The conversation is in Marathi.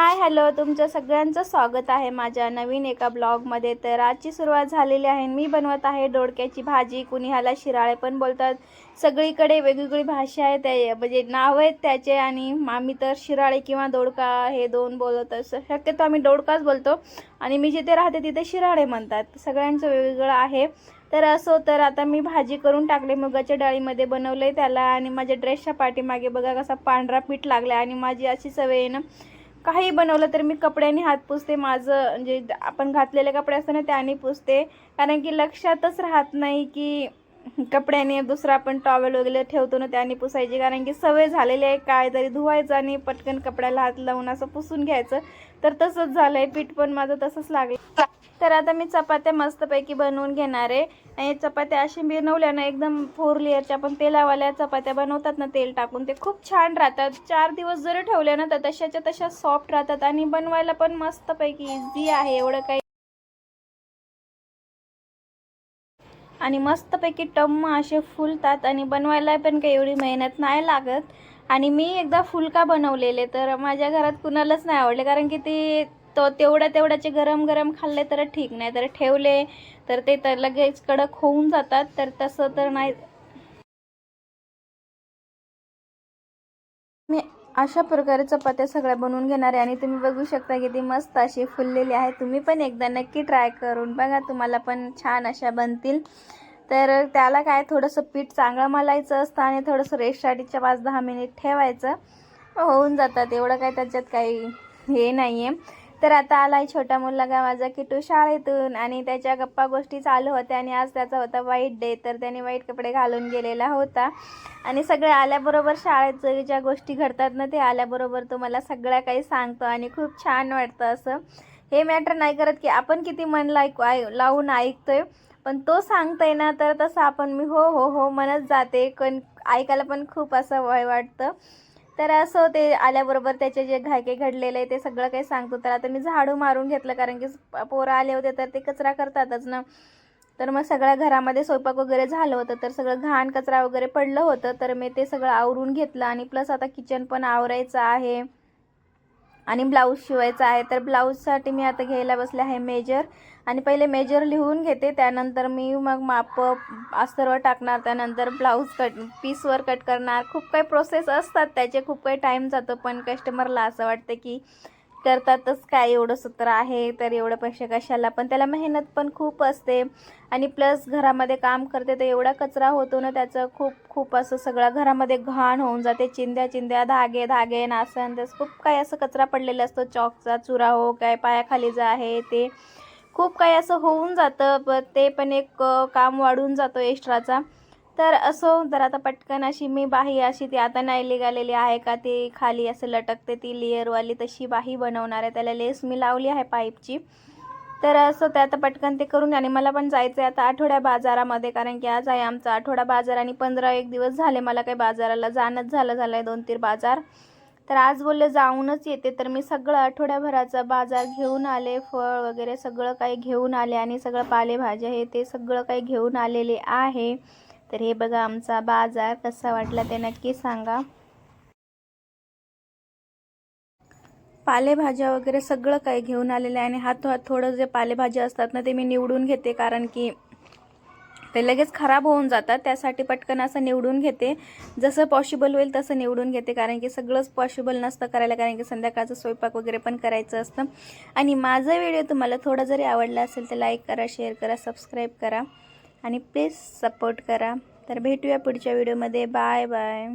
Hi hello. तुमचं सगळ्यांचं स्वागत आहे माझ्या नवीन एका ब्लॉगमध्ये. तर आजची सुरुवात झालेली आहे. मी बनवत आहे डोडक्याची भाजी. कुणी ह्याला शिराळे पण बोलतात. सगळीकडे वेगवेगळी भाषा आहे. त्या म्हणजे नाव आहेत त्याचे आणि आम्ही तर शिराळे किंवा दोडका हे दोन बोलत असं. शक्यतो आम्ही दोडकाच बोलतो. आणि मी जिथे राहते तिथे शिराळे म्हणतात. सगळ्यांचं वेगवेगळं आहे. तर असो तर आता मी भाजी करून टाकले. मुगाच्या डाळीमध्ये बनवले त्याला. आणि माझ्या ड्रेसच्या पाठीमागे बघा कसा पांढरा पीठ लागला आणि माझी अशी सवय आहे ना काही बनवलं तर मी कपड्याने हात पुसते. माझं म्हणजे आपण घातलेले कपडे असतात ना त्याने पुसते. कारण की लक्षातच राहत नाही की कपड्याने दुसरा आपण टॉवेल वगैरे ठेवतो ना त्याने पुसायची. कारण की सवय झालेली आहे काय तरी धुवायचं आणि पटकन कपड्याला हात लावून असं पुसून घ्यायचं. तर तसंच झालंय पीठ पण माझं तसंच लागलं. तर आता मी चपात्या मस्तपैकी बनवून घेणार आहे. आणि चपात्या अशी बनवल्या ना एकदम फोर लेअरच्या पण तेलावाल्या चपात्या बनवतात ना तेल टाकून. ते खूप छान राहतात. चार दिवस जरी ठेवल्या ना तर तशाच्या तशा सॉफ्ट राहतात. आणि बनवायला पण मस्तपैकी इझी आहे एवढं काही आणि मस्तपैकी टम्म असे फुलतात आणि बनवायला पण काही एवढी मेहनत नाही लागत. आणि मी एकदा फुलका बनवलेले तर माझ्या घरात कुणालाच नाही आवडले कारण की ते तो तेवढ्या तेवढ्याचे गरम गरम खाल्ले तर ठीक नाही तर ठेवले तर ते तर लगेच कडक होऊन जातात तर तसं तर नाही. मी अशा प्रकारे चपात्या सगळ्या बनवून घेणार आहे. आणि तुम्ही बघू शकता की ती मस्त अशी फुललेली आहे. तुम्ही पण एकदा नक्की ट्राय करून बघा तुम्हाला पण छान अशा बनतील. तर त्याला काय थोडंसं पीठ चांगलं मलायचं असतं आणि थोडंसं रेस्टसाठीच्या पाच दहा मिनिट ठेवायचं. होऊन जातात. एवढं काय त्याच्यात काही हे नाही आहे तर आता आलाय छोटा मुलगा माझा किटू शाळेतून आणि त्याच्या गप्पा गोष्टी चालू होत्या आणि आज त्याचा होता वाईट डे तर त्याने वाईट कपडे घालून गेलेला होता. आणि सगळे आल्याबरोबर शाळेत ज्या गोष्टी घडतात ना ते आल्याबरोबर तो मला सगळ्या काही सांगतो आणि खूप छान वाटतं असं. हे मॅटर नाही करत की आपण किती मन लाईक लावून ऐकतोय पण तो सांगतोय ना तर तसं आपण मी हो हो हो म्हणत जाते. पण ऐकायला पण खूप असं वय वाटतं. तर असं ते आल्याबरोबर त्याचे जे घायके घडलेलं आहे ते सगळं काही सांगतो. तर आता मी झाडू मारून घेतलं कारण की पोरं आले होते तर ते कचरा करतातच ना. तर मग सगळ्या घरामध्ये स्वयंपाक वगैरे झालं होतं तर सगळं घाण कचरा वगैरे पडलं होतं तर मी ते सगळं आवरून घेतलं आणि प्लस आता किचन पण आवरायचं आहे. आणि ब्लाऊज शिवायचा आहे. तर ब्लाऊजसाठी मी आता घ्यायला बसले आहे मेजर आणि पहिले मेजर लिहून घेते. त्यानंतर मी मग माप अस्तरवर टाकणार. त्यानंतर ब्लाऊज कट पीसवर कट करणार. खूप काही प्रोसेस असतात. त्याचे खूप काही टाईम जातो. पण कस्टमरला असं वाटतं की करतातच काय एवढं सत्र आहे तर एवढं पैसे कशाला? पण त्याला मेहनत पण खूप असते. आणि प्लस घरामध्ये काम करते तर एवढा कचरा होतो ना त्याचं खूप खूप असं सगळं घरामध्ये घाण होऊन जाते. चिंध्या चिंध्या धागे धागे नासन तस खूप काही असं कचरा पडलेला असतो. चॉकचा चुरा हो काय पायाखाली जा आहे ते. खूप काही असं होऊन जातं ते पण एक काम वाढून जातो एक्स्ट्राचा तर असो जर आता पटकन अशी मी बाही अशी ती आता नाही निघालेली आहे का ती खाली असं लटकते ती लेअरवाली तशी बाही बनवणार आहे. त्याला लेस मी लावली आहे पाईपची. तर असं ते आता पटकन ते करून आणि मला पण जायचं आहे आता आठवड्या बाजारामध्ये कारण की आज आहे आमचा आठवडा बाजार आणि पंधरा एक दिवस झाले मला काही बाजाराला जाणंच झालं झालं आहे दोन तीन बाजार. तर आज बोलले जाऊनच येते. तर मी सगळं आठवड्याभराचा बाजार घेऊन आले फळ वगैरे सगळं काही घेऊन आले आणि सगळं पालेभाज्या हे ते सगळं काही घेऊन आलेले आहे. तर हे बघा आमचा बाजार कसा वाटला ते नक्की सांगा. पालेभाज्या वगैरे सगळं काही घेऊन आलेलं आहे आणि हात हात थोडं जे पालेभाज्या असतात ना ते मी निवडून घेते कारण की ते लगेच खराब होऊन जातात. त्यासाठी पटकन असं निवडून घेते. जसं पॉसिबल होईल तसं निवडून घेते कारण की सगळंच पॉसिबल नसतं करायला कारण की संध्याकाळचं स्वयंपाक वगैरे पण करायचं असतं. आणि माझा व्हिडिओ तुम्हाला थोडा जरी आवडला असेल तर लाईक करा शेअर करा सबस्क्राईब करा. आणि प्लीज सपोर्ट करा. तर भेटूया पुढच्या व्हिडिओमध्ये. Bye bye.